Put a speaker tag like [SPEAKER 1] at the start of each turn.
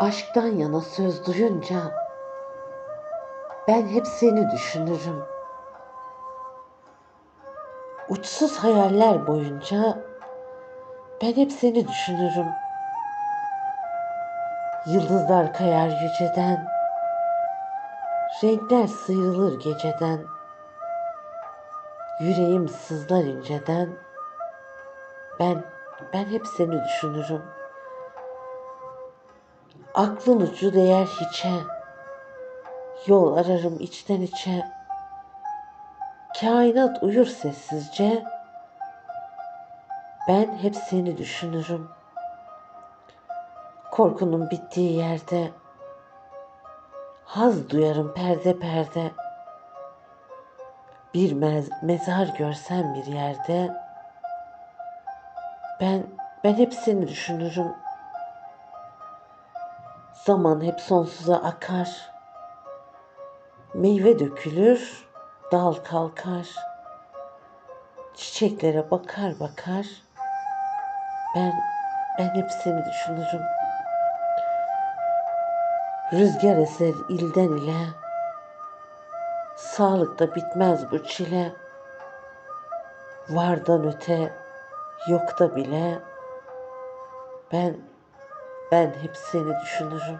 [SPEAKER 1] Aşktan yana söz duyunca ben hep seni düşünürüm. Uçsuz hayaller boyunca ben hep seni düşünürüm. Yıldızlar kayar yüceden, renkler sıyrılır geceden. Yüreğim sızlar inceden. Ben, ben hep seni düşünürüm. Aklın ucu değer hiçe. Yol ararım içten içe. Kainat uyur sessizce. Ben hep seni düşünürüm. Korkunun bittiği yerde haz duyarım perde perde. Bir mez- mezar görsem bir yerde ben ben hep seni düşünürüm. Zaman hep sonsuza akar. Meyve dökülür, dal kalkar. Çiçeklere bakar bakar. Ben ben hep seni düşünürüm. Rüzgar eser ilden ile. Sağlıkta bitmez bu çile. Vardan öte, yokta bile. Ben ben hep seni düşünürüm.